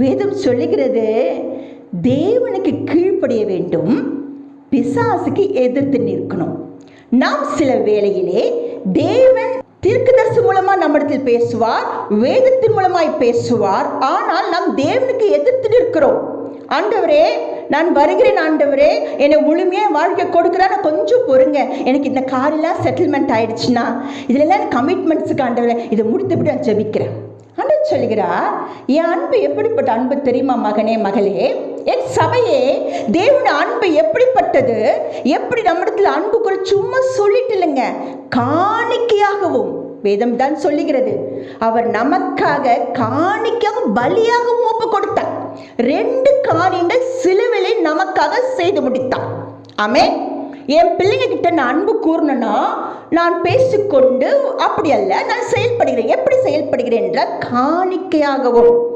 வேதம் சொல்லுகிறது தேவனுக்கு கீழ்ப்படிய வேண்டும் பிசாசுக்கு எதிர்த்து நிற்கணும். நாம் சில வேளையிலே தேவன் தீர்க்கதரிசி மூலமா நம்மிடத்தில் பேசுவார் வேதத்தின் மூலமாய் பேசுவார். ஆனால் நாம் தேவனுக்கு எதிர்த்து நிற்கிறோம். ஆண்டவரே நான் வருகிறேன் ஆண்டவரே என்னை முழுமையாக வாழ்க்கை கொடுக்குறான்னு கொஞ்சம் பொறுங்க. எனக்கு இந்த காரெல்லாம் செட்டில்மெண்ட் ஆயிடுச்சுன்னா இதுலலாம் கமிட்மெண்ட்ஸுக்கு ஆண்டவரே இதை முடித்துவிட்டு நான் ஜெபிக்கிறேன். சொல்கிறார்? சொல்லுகிறா என் அன்பு எப்படிப்பட்ட அன்பு தெரியுமா மகனே மகளே? என் சபையே தேவன அன்பு எப்படிப்பட்டது? எப்படி நம்மிடத்தில் அன்பு குறை சும்மா சொல்லிட்டு இல்லைங்க காணிக்கையாகவும். வேதம் தான் சொல்லுகிறது. அவர் நமக்காக காணிக்கவும் பலியாகவும் ஒப்பு கொடுத்தார். ரெண்டு காரியங்கள் சிலுவிலை நமக்காக செய்து முடித்தார். ஆமே என் பிள்ளைங்க கிட்ட நான் அன்பு கூறணும்னா நான் பேசிக்கொண்டு அப்படி அல்ல நான் செயல்படுகிறேன். எப்படி செயல்படுகிறேன்? என்ற காணிக்கையாகவும்